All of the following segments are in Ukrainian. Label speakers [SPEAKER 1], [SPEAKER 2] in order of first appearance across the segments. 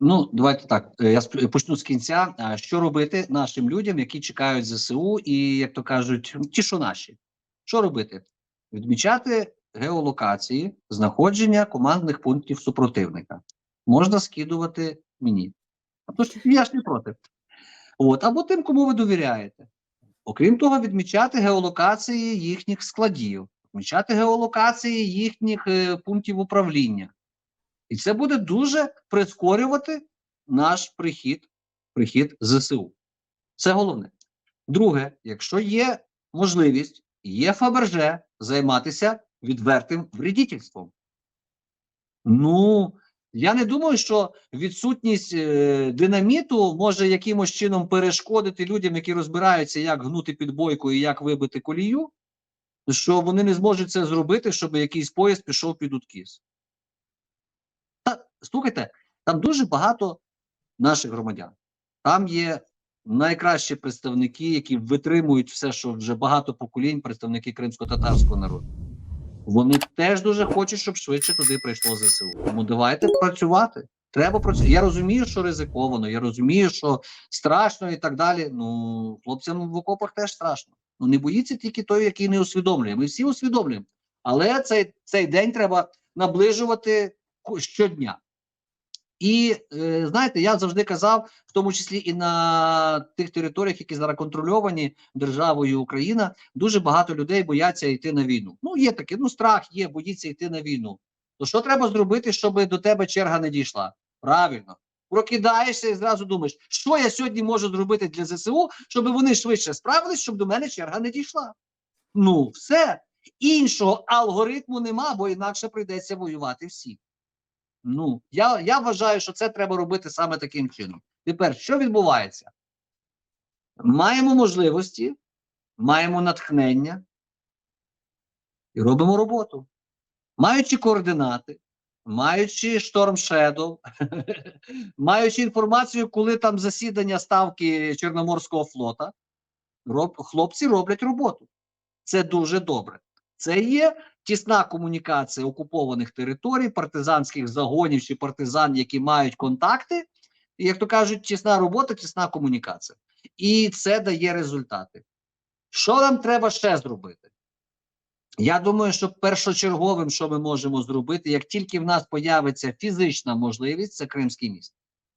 [SPEAKER 1] Ну, давайте так. е, Я почну з кінця. Що робити нашим людям, які чекають ЗСУ, і як то кажуть, ті, що наші, що робити? Відмічати геолокації знаходження командних пунктів супротивника. Можна скидувати мені. А то ж я ж не проти. От, або тим, кому ви довіряєте. Окрім того, відмічати геолокації їхніх складів, відмічати геолокації їхніх е, пунктів управління. І це буде дуже прискорювати наш прихід, прихід ЗСУ. Це головне. Друге, якщо є можливість, є Фаберже займатися відвертим вредительством. Ну, я не думаю, що відсутність е, динаміту може якимось чином перешкодити людям, які розбираються, як гнути підбойку і як вибити колію, що вони не зможуть це зробити, щоб якийсь поїзд пішов під уткіс. Слухайте, там дуже багато наших громадян. Там є найкращі представники, які витримують все, що вже багато поколінь, представники кримсько-татарського народу. Вони теж дуже хочуть, щоб швидше туди прийшло ЗСУ. Тому давайте працювати. Треба працювати. Я розумію, що ризиковано, я розумію, що страшно і так далі. Ну, хлопцям в окопах теж страшно. Ну не боїться тільки той, який не усвідомлює. Ми всі усвідомлюємо. Але цей, цей день треба наближувати щодня. І е, знаєте, я завжди казав, в тому числі і на тих територіях, які зараз контрольовані державою Україна, дуже багато людей бояться йти на війну. Ну, є таке, ну страх є, боїться йти на війну. То що треба зробити, щоб до тебе черга не дійшла? Правильно. Прокидаєшся і зразу думаєш, що я сьогодні можу зробити для ЗСУ, щоб вони швидше справились, щоб до мене черга не дійшла. Ну, все. Іншого алгоритму нема, бо інакше прийдеться воювати всі. Ну, я, я вважаю, що це треба робити саме таким чином. Тепер, що відбувається? Маємо можливості, маємо натхнення і робимо роботу. Маючи координати, маючи Storm Shadow, маючи інформацію, коли там засідання ставки Чорноморського флота, роб, хлопці роблять роботу. Це дуже добре. Це є тісна комунікація окупованих територій, партизанських загонів чи партизан, які мають контакти. І, як то кажуть, тісна робота, тісна комунікація. І це дає результати. Що нам треба ще зробити? Я думаю, що першочерговим, що ми можемо зробити, як тільки в нас появиться фізична можливість, це Кримський міст.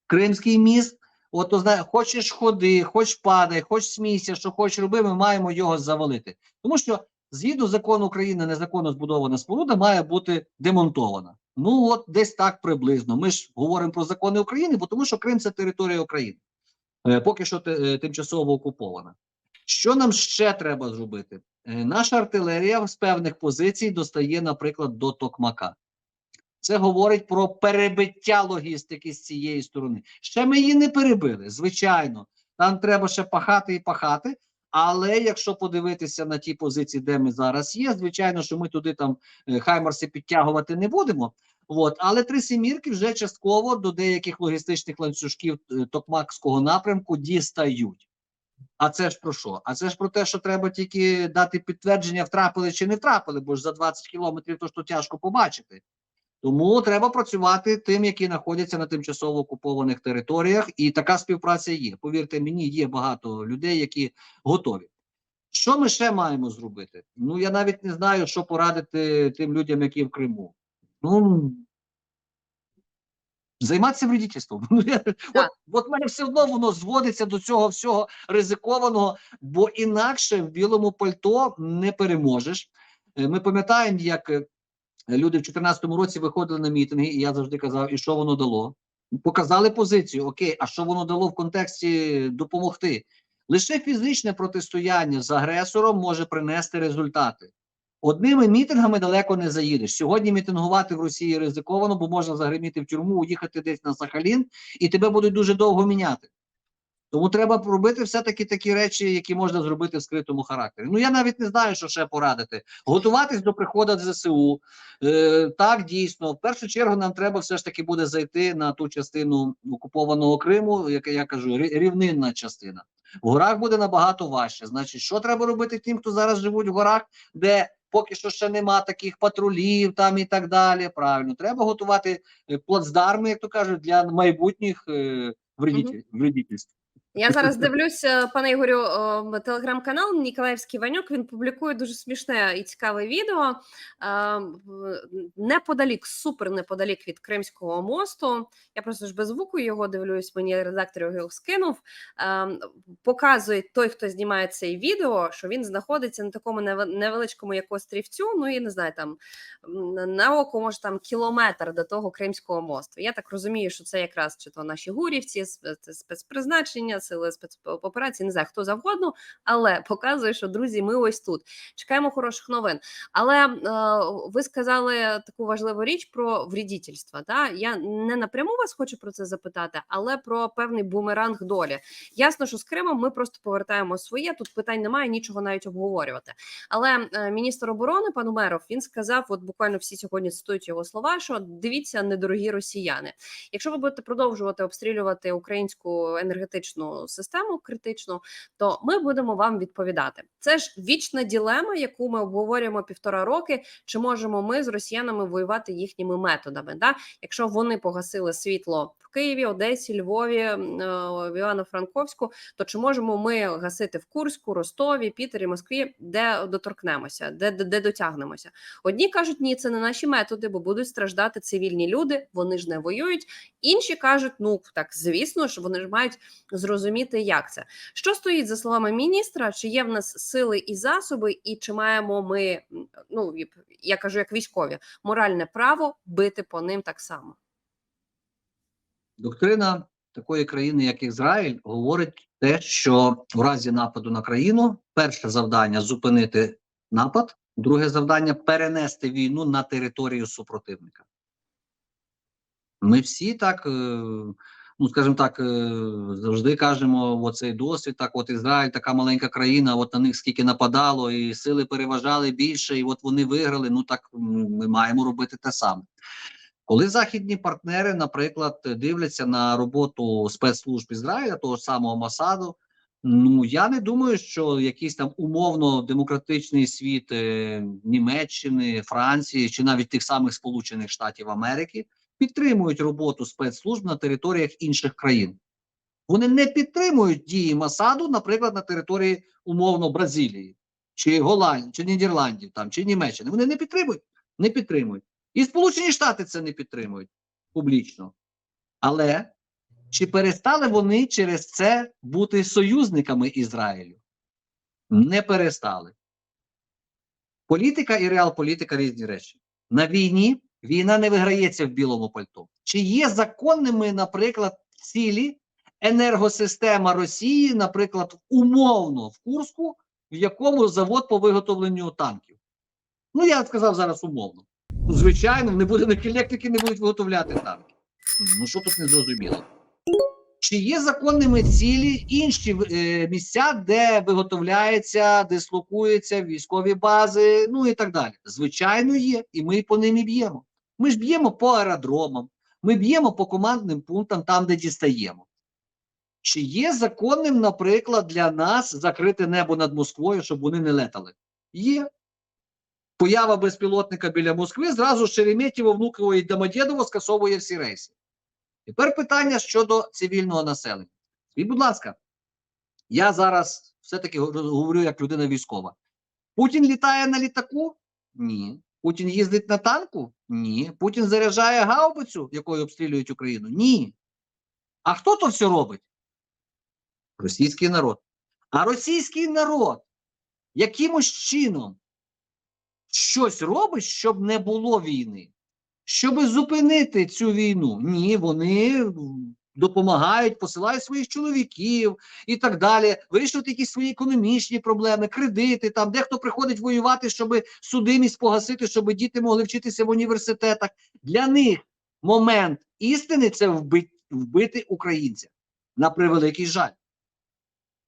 [SPEAKER 1] Кримський міст, от знає, хочеш ходи, хоч падай, хоч смійся, що хочеш роби, ми маємо його завалити. Тому що згідно закону України, незаконно збудована споруда має бути демонтована. Ну от десь так приблизно. Ми ж говоримо про закони України, бо тому що Крим це територія України, Е, поки що е, тимчасово окупована. Що нам ще треба зробити? Е, Наша артилерія з певних позицій достає, наприклад, до Токмака. Це говорить про перебиття логістики з цієї сторони. Ще ми її не перебили, звичайно. Там треба ще пахати і пахати. Але якщо подивитися на ті позиції, де ми зараз є, звичайно, що ми туди там е, хаймарси підтягувати не будемо. От, але три сімірки вже частково до деяких логістичних ланцюжків е, Токмакського напрямку дістають. А це ж про що? А це ж про те, що треба тільки дати підтвердження, втрапили чи не втрапили, бо ж за 20 кілометрів то ж то тяжко побачити. Тому треба працювати тим, які знаходяться на тимчасово окупованих територіях, і така співпраця є. Повірте мені, є багато людей, які готові. Що ми ще маємо зробити? Ну я навіть не знаю, що порадити тим людям, які в Криму. Ну займатися вредительством. Ну, я, от, от мене все одно воно зводиться до цього всього ризикованого, бо інакше в білому пальто не переможеш. Е, Ми пам'ятаємо, як е, люди в 2014 році виходили на мітинги, і я завжди казав, і що воно дало. Показали позицію. Окей, а що воно дало в контексті допомогти? Лише фізичне протистояння з агресором може принести результати. Одними мітингами далеко не заїдеш. Сьогодні мітингувати в Росії ризиковано, бо можна загриміти в тюрму, уїхати десь на Сахалін, і тебе будуть дуже довго міняти. Тому треба робити все-таки такі речі, які можна зробити в скритому характері. Ну я навіть не знаю, що ще порадити. Готуватись до приходу ЗСУ. Е, так, дійсно, в першу чергу нам треба все ж таки буде зайти на ту частину окупованого Криму, яка я кажу, рівнинна частина. В горах буде набагато важче. Значить, що треба робити тим, хто зараз живуть в горах, де поки що ще нема таких патрулів там і так далі. Правильно, треба готувати е, плацдарми, як то кажуть, для майбутніх е, вредітель- вредительств.
[SPEAKER 2] Я зараз дивлюся, пане Ігорю, телеграм-канал Ніколаївський Ванюк. Він публікує дуже смішне і цікаве відео. Е, Неподалік, супер неподалік від Кримського мосту. Я просто ж без звуку його дивлюсь. Мені редактор його скинув. Е, Показує той, хто знімає цей відео, що він знаходиться на такому неве- невеличкому як острівцю. Ну я не знаю, там на око може там кілометр до того Кримського мосту. Я так розумію, що це якраз чи то наші гурівці, спецпризначення, сили спецоперації, не знаю хто завгодно, але показує, що друзі, ми ось тут чекаємо хороших новин. Але е, ви сказали таку важливу річ про вредительство. Та я не напряму вас хочу про це запитати, але про певний бумеранг долі. Ясно, що з Кримом ми просто повертаємо своє. Тут питань немає, нічого навіть обговорювати. Але е, міністр оборони пан Умеров він сказав: от буквально всі сьогодні цитують його слова, що дивіться, недорогі росіяни. Якщо ви будете продовжувати обстрілювати українську енергетичну систему критичну, то ми будемо вам відповідати. Це ж вічна ділема, яку ми обговорюємо півтора роки. Чи можемо ми з росіянами воювати їхніми методами? Да? Якщо вони погасили світло в Києві, Одесі, Львові, е, в Івано-Франковську, то чи можемо ми гасити в Курську, Ростові, Пітері, Москві, де доторкнемося, де, де, де дотягнемося? Одні кажуть, ні, це не наші методи, бо будуть страждати цивільні люди, вони ж не воюють. Інші кажуть, ну так звісно ж, вони ж мають зрозуміти, як це. Що стоїть за словами міністра? Чи є в нас сили і засоби, і чи маємо ми, ну я кажу, як військові, моральне право бити по ним так само?
[SPEAKER 1] Доктрина такої країни, як Ізраїль, говорить те, що в разі нападу на країну перше завдання зупинити напад, друге завдання перенести війну на територію супротивника. Ми всі так, е, ну скажімо так, е, завжди кажемо оцей досвід. Так, от Ізраїль, така маленька країна, от на них скільки нападало, і сили переважали більше, і от вони виграли. Ну так ми маємо робити те саме. Коли західні партнери, наприклад, дивляться на роботу спецслужб Ізраїля, того самого Масаду, ну я не думаю, що якийсь там умовно демократичний світ е, Німеччини, Франції чи навіть тих самих Сполучених Штатів Америки підтримують роботу спецслужб на територіях інших країн. Вони не підтримують дії Масаду, наприклад, на території умовно Бразилії, чи Голландії, чи Нідерландів, там, чи Німеччини. Вони не підтримують, не підтримують. І Сполучені Штати це не підтримують публічно. Але чи перестали вони через це бути союзниками Ізраїлю? Не перестали. Політика і реалполітика різні речі. На війні війна не виграється в білому пальто. Чи є законними, наприклад, цілі енергосистема Росії, наприклад, умовно в Курську, в якому завод по виготовленню танків? Ну, я сказав зараз умовно. Звичайно, не буде електрики не будуть виготовляти танки. Ну що тут не зрозуміло? Чи є законними цілі інші е, місця, де виготовляються, дислокуються військові бази, ну і так далі? Звичайно, є, і ми по ним і б'ємо. Ми ж б'ємо по аеродромам, ми б'ємо по командним пунктам, там, де дістаємо. Чи є законним, наприклад, для нас закрити небо над Москвою, щоб вони не летали? Є. Поява безпілотника біля Москви зразу Шереметьєво, Внуково і Домодєдово скасовує всі рейси. Тепер питання щодо цивільного населення. І, будь ласка, я зараз все-таки говорю як людина військова. Путін літає на літаку? Ні. Путін їздить на танку? Ні. Путін заряджає гаубицю, якою обстрілюють Україну? Ні. А хто то все робить? Російський народ. А російський народ якимось чином щось робить, щоб не було війни, щоб зупинити цю війну. Ні, вони допомагають, посилають своїх чоловіків і так далі, вирішувати якісь свої економічні проблеми, кредити. Там дехто приходить воювати, щоб судимість погасити, щоб діти могли вчитися в університетах. Для них момент істини це вбити, вбити українця на превеликий жаль.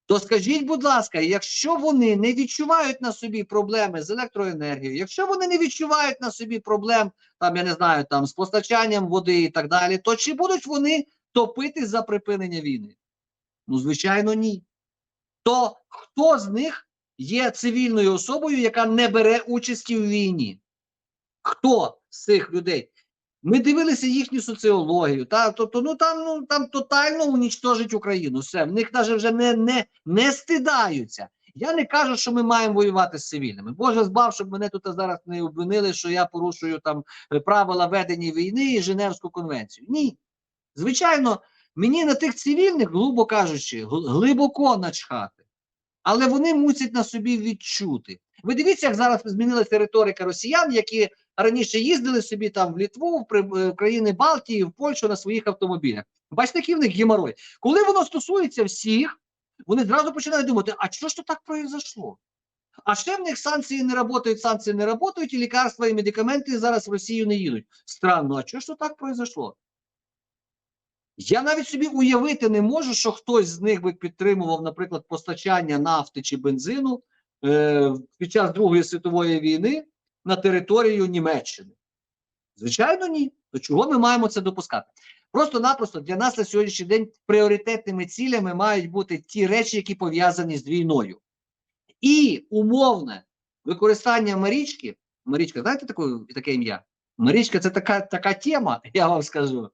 [SPEAKER 1] То скажіть, будь ласка, якщо вони не відчувають на собі проблеми з електроенергією, якщо вони не відчувають на собі проблем, там я не знаю, там з постачанням води і так далі, то чи будуть вони топити за припинення війни? Ну, звичайно, ні. То хто з них є цивільною особою, яка не бере участі в війні. Хто з цих людей? Ми дивилися їхню соціологію. Та, тобто, ну там ну там тотально унічтожить Україну. Все, в них навіть вже не, не, не стидаються. Я не кажу, що ми маємо воювати з цивільними. Боже збав, щоб мене тут зараз не обвинили, що я порушую там е, правила ведення війни і Женевську конвенцію. Ні. Звичайно, мені на тих цивільних, грубо кажучи, глибоко начхати. Але вони мусять на собі відчути. Ви дивіться, як зараз змінилася риторика росіян, які раніше їздили собі там в Літву, в е, країни Балтії, в Польщу на своїх автомобілях. Бачите, який в них геморой. Коли воно стосується всіх, вони зразу починають думати: а що ж то так произошло? А ще в них санкції не працюють, санкції не працюють, і лікарства і медикаменти зараз в Росію не їдуть. Странно, а що ж то так произошло? Я навіть собі уявити не можу, що хтось з них би підтримував, наприклад, постачання нафти чи бензину е, під час Другої світової війни на територію Німеччини. Звичайно, ні. То чого ми маємо це допускати? Просто-напросто для нас на сьогоднішній день пріоритетними цілями мають бути ті речі, які пов'язані з війною. І умовне використання Марічки. Марічка, знаєте таке, таке ім'я? Марічка це така, така тема, я вам скажу.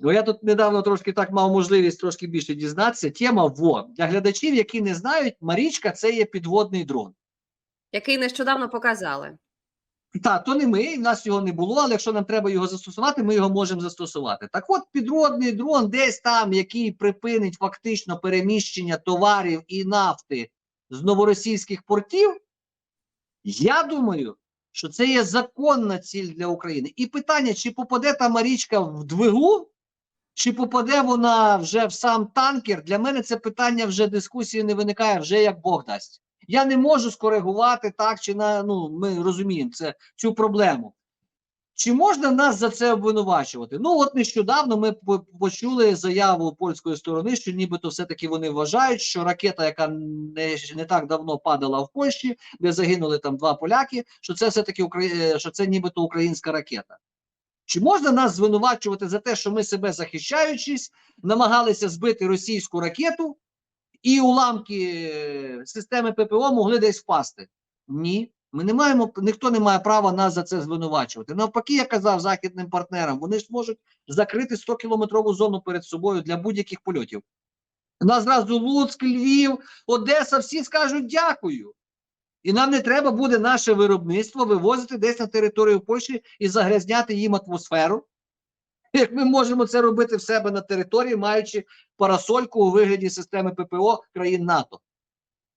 [SPEAKER 1] Бо я тут недавно трошки так мав можливість трошки більше дізнатися. Тема во для глядачів, які не знають, Марічка це є підводний дрон.
[SPEAKER 2] який нещодавно показали.
[SPEAKER 1] Так, то не ми, в нас його не було, але якщо нам треба його застосувати, ми його можемо застосувати. Так от, підводний дрон десь там, який припинить фактично переміщення товарів і нафти з новоросійських портів, я думаю, що це є законна ціль для України. І питання, чи попаде та Марічка в двигун, чи попаде вона вже в сам танкер, для мене це питання вже дискусії не виникає, вже як Бог дасть. Я не можу скоригувати так, чи на ну ми розуміємо це цю проблему. Чи можна нас за це обвинувачувати? Ну от нещодавно ми почули заяву польської сторони, що нібито все-таки вони вважають, що ракета, яка не, не так давно падала в Польщі, де загинули там два поляки, що це все-таки Украї- е, що це нібито українська ракета. Чи можна нас звинувачувати за те, що ми себе захищаючись, намагалися збити російську ракету, і уламки е, системи ППО могли десь впасти? Ні. Ми не маємо, ніхто не має права нас за це звинувачувати. Навпаки, я казав західним партнерам, вони ж можуть закрити 100-кілометрову зону перед собою для будь-яких польотів. Нас зразу Луцьк, Львів, Одеса, всі скажуть дякую. І нам не треба буде наше виробництво вивозити десь на територію Польщі і загрязняти їм атмосферу. Як ми можемо це робити в себе на території, маючи парасольку у вигляді системи ППО країн НАТО.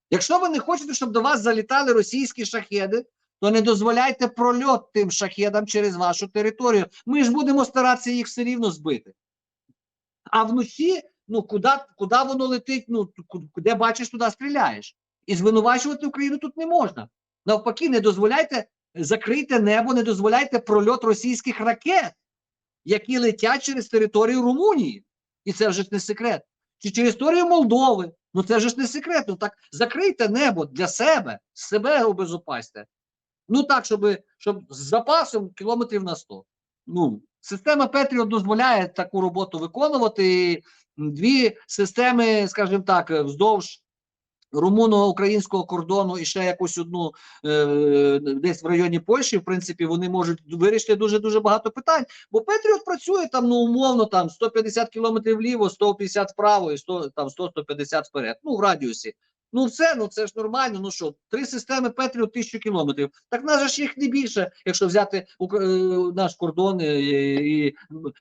[SPEAKER 1] Якщо ви не хочете, щоб до вас залітали російські шахеди, то не дозволяйте прольот тим шахедам через вашу територію. Ми ж будемо старатися їх все рівно збити. А вночі, ну куди, куди воно летить, ну де бачиш, туди стріляєш. І звинувачувати Україну тут не можна. Навпаки, не дозволяйте, закрийте небо, не дозволяйте прольот російських ракет, які летять через територію Румунії. І це вже ж не секрет. Чи через територію Молдови. Ну це вже ж не секрет. Ну так закрийте небо для себе, себе обезопасьте. Ну так, щоб, щоб з запасом кілометрів на 100. Ну, система Петріот дозволяє таку роботу виконувати. І дві системи, скажімо так, вздовж румуно-українського кордону і ще якусь одну е, десь в районі Польщі, в принципі, вони можуть вирішити дуже дуже багато питань. Бо Петріот працює там ну умовно там 150 кілометрів вліво, 150 вправо і 100, там 100-150 вперед. Ну в радіусі. Ну все, ну це ж нормально. Ну що, три системи Петріот тисячу кілометрів. Так нас ж їх не більше, якщо взяти е, наш кордон і, і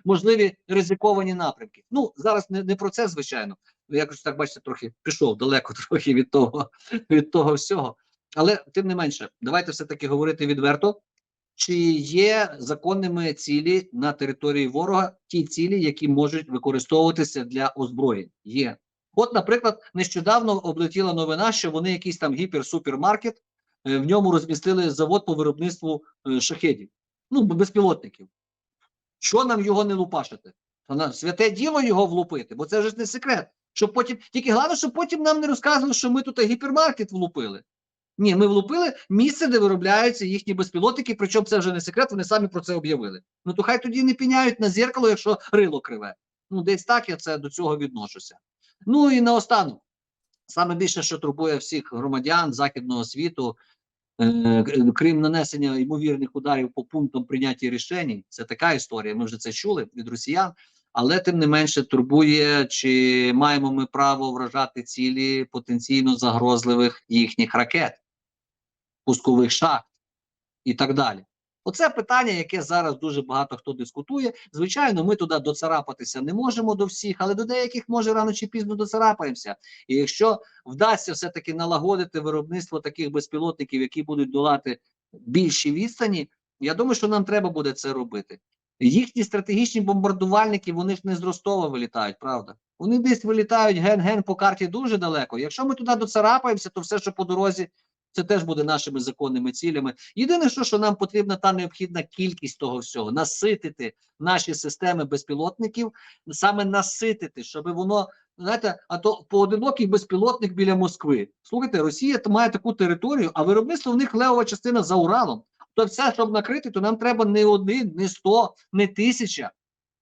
[SPEAKER 1] можливі ризиковані напрямки. Ну зараз не, не про це, звичайно. Ну, якось так бачите, трохи пішов далеко трохи від того, від того всього. Але тим не менше, давайте все-таки говорити відверто. Чи є законними цілі на території ворога ті цілі, які можуть використовуватися для озброєнь? Є. От, наприклад, нещодавно облетіла новина, що вони якийсь там гіпер-супермаркет, е, в ньому розмістили завод по виробництву е, шахедів, ну, безпілотників. Що нам його не лупашити? Святе діло його влупити, бо це ж не секрет. Щоб потім, тільки головне, щоб потім нам не розказували, що ми тут гіпермаркет влупили. Ні, ми влупили місце, де виробляються їхні безпілотники, причому це вже не секрет, вони самі про це об'явили. Ну то хай тоді не піняють на зеркало, якщо рило криве. Ну, десь так я це до цього відношуся. Ну і наостанок. саме більше, що турбує всіх громадян західного світу, е, крім нанесення ймовірних ударів по пунктам прийняття рішень, це така історія. Ми вже це чули від росіян. Але тим не менше турбує, чи маємо ми право вражати цілі потенційно загрозливих їхніх ракет, пускових шахт і так далі. Оце питання, яке зараз дуже багато хто дискутує. Звичайно, ми туди доцарапатися не можемо до всіх, але до деяких може рано чи пізно доцарапаємося. І якщо вдасться все-таки налагодити виробництво таких безпілотників, які будуть долати більші відстані, я думаю, що нам треба буде це робити. Їхні стратегічні бомбардувальники, вони ж не з Ростова вилітають, правда? Вони десь вилітають ген-ген по карті дуже далеко. Якщо ми туди доцарапаємося, то все, що по дорозі, це теж буде нашими законними цілями. Єдине, що, що нам потрібна та необхідна кількість того всього, наситити наші системи безпілотників, саме наситити, щоб воно, знаєте, а то поодинокий безпілотник біля Москви. Слухайте, Росія має таку територію, а виробництво в них левова частина за Уралом. То все, щоб накрити, то нам треба не один, не сто, не тисяча,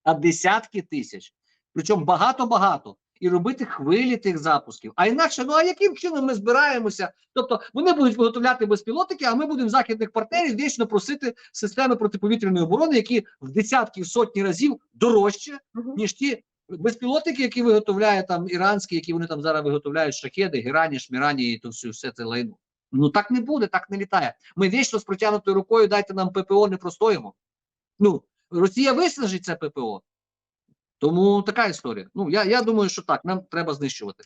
[SPEAKER 1] а десятки тисяч. Причому багато-багато. І робити хвилі тих запусків. А інакше, ну а яким чином ми збираємося? Тобто вони будуть виготовляти безпілотники, а ми будемо західних партнерів вічно просити системи протиповітряної оборони, які в десятки, в сотні разів дорожче, ніж ті безпілотники, які виготовляє там іранські, які вони там зараз виготовляють шахеди, герані, шмірані і то все, все це лайно. Ну так не буде, так не літає. Ми вічно з протягнутою рукою дайте нам ППО, не простоїмо. Ну, Росія виснажить це ППО. Тому така історія. Ну я, я думаю, що так, нам треба знищувати.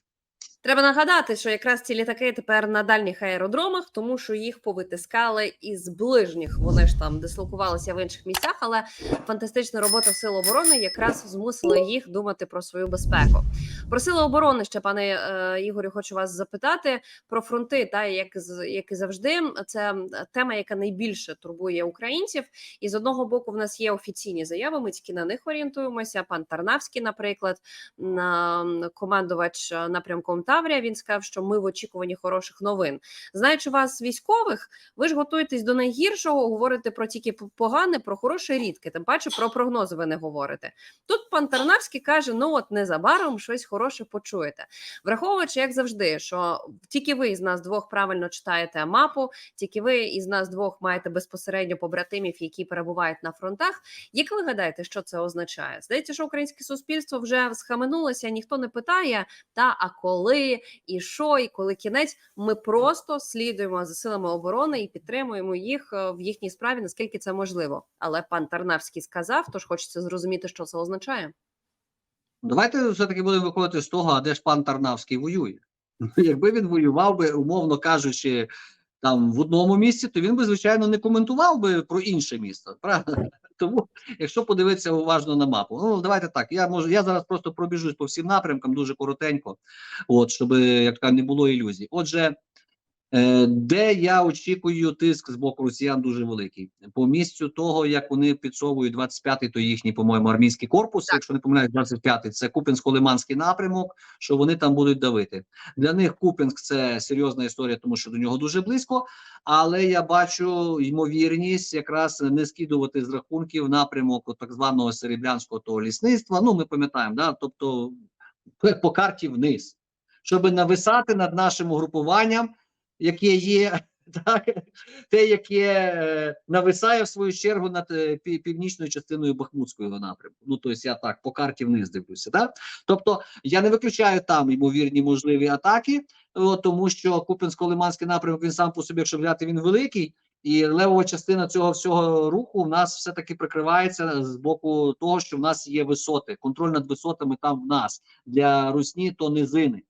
[SPEAKER 2] Треба нагадати, що якраз ці літаки тепер на дальніх аеродромах, тому що їх повитискали із ближніх. Вони ж там дислокувалися в інших місцях, але фантастична робота Сил оборони якраз змусила їх думати про свою безпеку. Про сили оборони ще, пане е, Ігорю, хочу вас запитати про фронти. Та як як і завжди, це тема, яка найбільше турбує українців. І з одного боку, в нас є офіційні заяви. Ми тільки на них орієнтуємося. Пан Тарнавський, наприклад, на командувач е, напрямком Таврія. Він сказав, що ми в очікуванні хороших новин. Знаючи вас, військових, ви ж готуєтесь до найгіршого, говорите про тільки погане, про хороше рідке. Тим паче про прогнози ви не говорите. Тут пан Тарнавський каже: ну от незабаром щось хороше почуєте. Враховуючи, як завжди, що тільки ви із нас двох правильно читаєте мапу, тільки ви із нас двох маєте безпосередньо побратимів, які перебувають на фронтах. Як ви гадаєте, що це означає? Здається, що українське суспільство вже схаменулося, ніхто не питає, та а коли і що, і коли кінець. Ми просто слідуємо за силами оборони і підтримуємо їх е, в їхній справі, наскільки це можливо. Але пан Тарнавський сказав, тож хочеться зрозуміти, що це означає.
[SPEAKER 1] Давайте все-таки будемо виходити з того, а де ж пан Тарнавський воює. Ну, Якби він воював би, умовно кажучи, там в одному місці, то він би, звичайно, не коментував би про інше місто. Правда? Тому, якщо подивитися уважно на мапу, ну давайте так. Я можу, я зараз просто пробіжусь по всім напрямкам дуже коротенько, от щоб як така не було ілюзій. Отже, де я очікую тиск з боку росіян дуже великий по місцю того, як вони підсовують 25-й, то їхній, по-моєму, армійський корпус, якщо не помиляюсь, 25-й, це Купінсько-Лиманський напрямок, що вони там будуть давити. Для них Купінськ це серйозна історія, тому що до нього дуже близько. Але я бачу ймовірність якраз не скидувати з рахунків напрямок так званого серебрянського того лісництва. Ну, ми пам'ятаємо, да, тобто по карті вниз, щоб нависати над нашим угрупуванням, яке є. Так, те, яке е, нависає в свою чергу над е, північною частиною Бахмутського напрямку. Ну, тобто я так по карті вниз дивлюся. Так? Тобто я не виключаю там ймовірні можливі атаки, о, тому що Купінсько-Лиманський напрямок він сам по собі, якщо взяти, він великий, і левова частина цього всього руху в нас все-таки прикривається з боку того, що в нас є висоти. Контроль над висотами там в нас для русні то низини.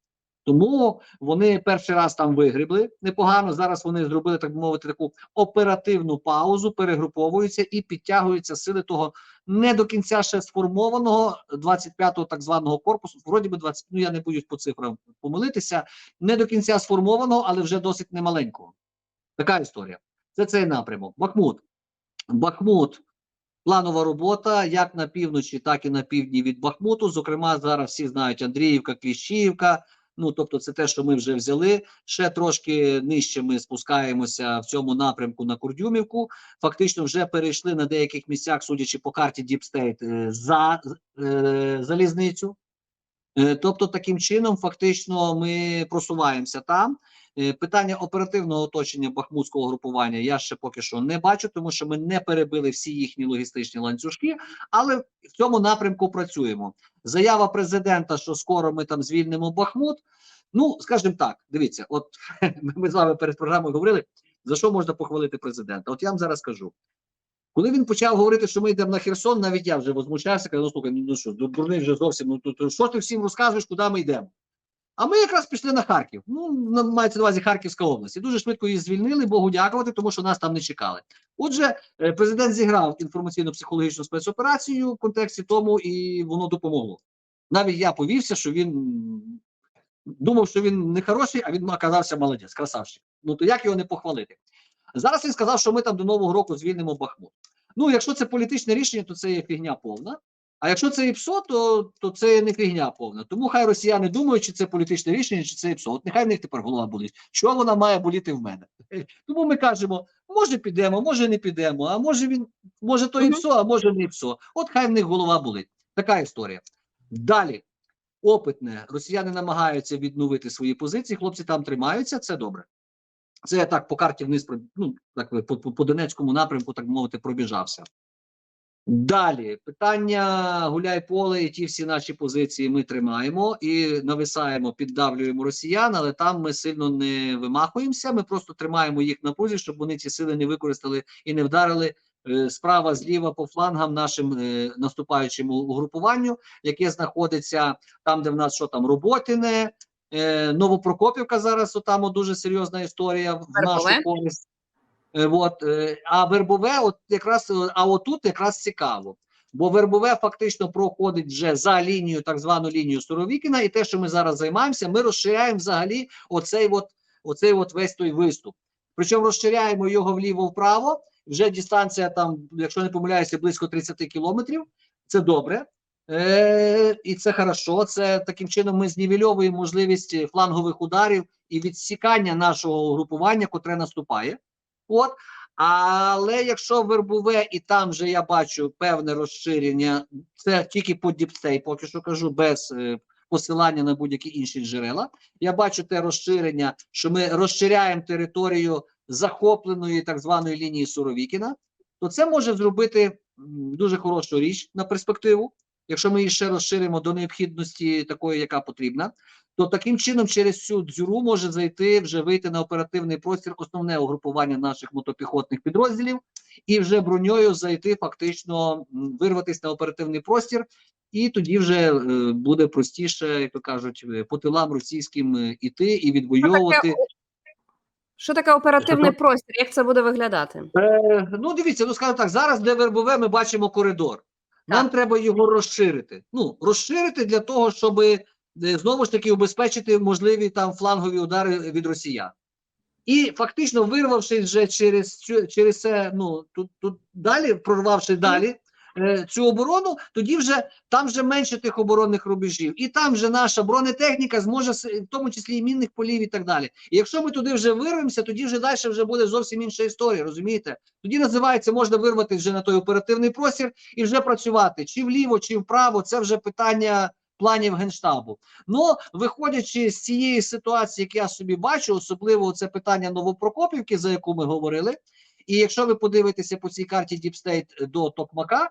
[SPEAKER 1] Тому вони перший раз там вигрібли непогано. Зараз вони зробили так би мовити таку оперативну паузу, перегруповуються і підтягуються сили того не до кінця ще сформованого 25-го так званого корпусу. Вроді би 20, ну я не боюсь по цифрам помилитися. Не до кінця сформованого, але вже досить немаленького. Така історія. Це цей напрямок. Бахмут. Бахмут. Планова робота як на півночі, так і на півдні від Бахмуту. Зокрема, зараз всі знають Андріївка, Кліщіївка. Ну, тобто, це те, що ми вже взяли. Ще трошки нижче ми спускаємося в цьому напрямку на Курдюмівку. Фактично, вже перейшли на деяких місцях, судячи по карті е, за е, залізницю. Е, Тобто, таким чином, фактично, ми просуваємося там. Е, Питання оперативного оточення бахмутського групування я ще поки що не бачу, тому що ми не перебили всі їхні логістичні ланцюжки, але в цьому напрямку працюємо. Заява президента, що скоро ми там звільнимо Бахмут. Ну, скажімо так, дивіться, от ми з вами перед програмою говорили, за що можна похвалити президента. От я вам зараз скажу. Коли він почав говорити, що ми йдемо на Херсон, навіть я вже возмущався, казав, ну слухай, ну, ну що, дурний вже зовсім, ну тут що ти всім розказуєш, куди ми йдемо? А ми якраз пішли на Харків. Ну, мається на увазі Харківська область. І дуже швидко її звільнили, Богу дякувати, тому що нас там не чекали. Отже, е, президент зіграв інформаційно-психологічну спецоперацію в контексті тому, і воно допомогло. Навіть я повівся, що він думав, що він не хороший, а він оказався молодець, красавчик. Ну то як його не похвалити? Зараз він сказав, що ми там до Нового року звільнимо Бахмут. Ну, якщо це політичне рішення, то це є фігня повна. А якщо це ІПСО, то, то це не фігня повна. Тому хай росіяни думають, чи це політичне рішення, чи це ІПСО. От нехай в них тепер голова болить. Чого вона має боліти в мене? Тому ми кажемо: може підемо, може не підемо, а може він, може то. ІПСО, а може не ІПСО. От хай в них голова болить. Така історія. Далі. Опитне, росіяни намагаються відновити свої позиції. Хлопці там тримаються, це добре. Це я так по карті вниз ну, так, по, по, по Донецькому напрямку, так мовити, пробіжався. Далі питання гуляй поле і ті всі наші позиції ми тримаємо і нависаємо, піддавлюємо росіян, але там ми сильно не вимахуємося. Ми просто тримаємо їх на позі, щоб вони ці сили не використали і не вдарили е, справа зліва по флангам нашим е, наступаючим у- угрупуванню, яке знаходиться там, де в нас що там Роботине, е, Новопрокопівка. Зараз отам дуже серйозна історія в нашу користь. Е, От, е, а вербове, от якраз е, а отут якраз цікаво. Бо вербове фактично проходить вже за лінію, так звану лінію Суровікіна, і те, що ми зараз займаємося, ми розширяємо взагалі оцей от, оцей от весь той виступ. Причому розширяємо його вліво-вправо. Вже дистанція там, якщо не помиляюся, близько 30 кілометрів. Це добре. Е, і це хорошо. Це таким чином ми знівельовуємо можливість флангових ударів і відсікання нашого угрупування, котре наступає. От. Але якщо вербове, і там вже я бачу певне розширення, це тільки по діпстей, поки що кажу, без е, посилання на будь-які інші джерела. Я бачу те розширення, що ми розширяємо територію захопленої так званої лінії Суровікіна, то це може зробити дуже хорошу річ на перспективу. Якщо ми її ще розширимо до необхідності такої, яка потрібна, то таким чином через цю дзюру може зайти вже вийти на оперативний простір основне угрупування наших мотопіхотних підрозділів, і вже броньою зайти, фактично вирватися на оперативний простір, і тоді вже е, буде простіше, як то кажуть, е, по тилам російським е, іти і відвоювати.
[SPEAKER 2] що таке оперативний
[SPEAKER 1] Що?
[SPEAKER 2] простір? Як це буде виглядати?
[SPEAKER 1] Е, ну, дивіться, ну скажімо так, зараз де вербове ми бачимо коридор. Нам
[SPEAKER 2] Так.
[SPEAKER 1] треба його розширити. Ну, розширити для того, щоб е, знову ж таки убезпечити можливі там флангові удари від росіян. І фактично, вирвавшись вже через цю через це, ну тут тут далі, прорвавши далі е, цю оборону, тоді вже там вже менше тих оборонних рубежів, і там вже наша бронетехніка зможе в тому числі і мінних полів, і так далі. І якщо ми туди вже вирвемося, тоді вже далі вже буде зовсім інша історія. Розумієте? Тоді називається можна вирватися вже на той оперативний простір і вже працювати чи вліво, чи вправо. Це вже питання планів генштабу. Ну, виходячи з цієї ситуації, як я собі бачу, особливо це питання Новопрокопівки, за яку ми говорили. І якщо ви подивитеся по цій карті State до Токмака,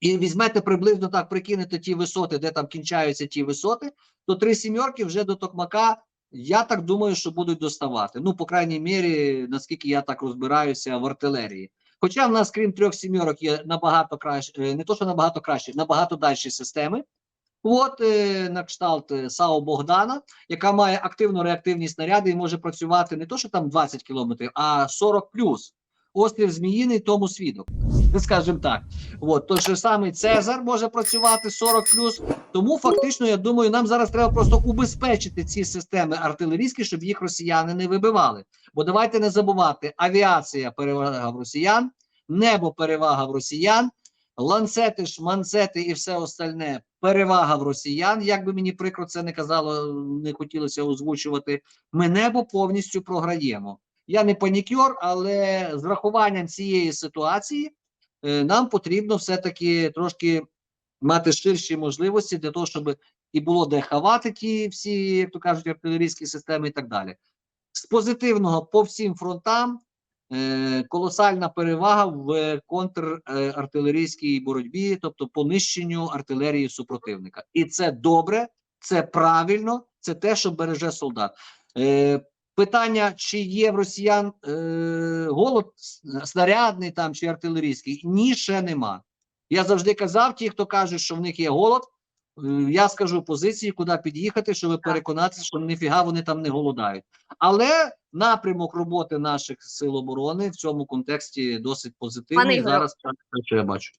[SPEAKER 1] і візьмете приблизно так, прикинете ті висоти, де там кінчаються ті висоти, то три сімерки вже до Токмака. Я так думаю, що будуть доставати. Ну, по крайній мірі, наскільки я так розбираюся в артилерії. Хоча в нас, крім трьох сімерок, є набагато краще, не то, що набагато краще, набагато далі системи. От е, на кшталт е, САУ Богдана, яка має активно реактивні снаряди і може працювати не то, що там 20 кілометрів, а 40 плюс. Острів Зміїний тому свідок. Скажімо так. От, той же самий Цезар може працювати 40 плюс. Тому фактично, я думаю, нам зараз треба просто убезпечити ці системи артилерійські, щоб їх росіяни не вибивали. Бо давайте не забувати: авіація перевага в росіян, небо перевага в росіян, ланцети, шманцети і все остальне перевага в росіян. Як би мені прикро це не казало, не хотілося озвучувати. Ми небо повністю програємо. Я не панікер, але з врахуванням цієї ситуації е, нам потрібно все-таки трошки мати ширші можливості для того, щоб і було де хавати ті всі, як то кажуть, артилерійські системи і так далі. З позитивного по всім фронтам колосальна перевага в контрартилерійській боротьбі, тобто понищенню артилерії супротивника. І це добре, це правильно, це те, що береже солдат. Е, питання, чи є в росіян е, голод снарядний там чи артилерійський? Ні, ще нема. Я завжди казав, ті, хто каже, що в них є голод, е, я скажу позиції, куди під'їхати, щоб переконатися, що ніфіга вони там не голодають. Але напрямок роботи наших сил оборони в цьому контексті досить позитивний.
[SPEAKER 2] Пане
[SPEAKER 1] Зараз так, що я бачу.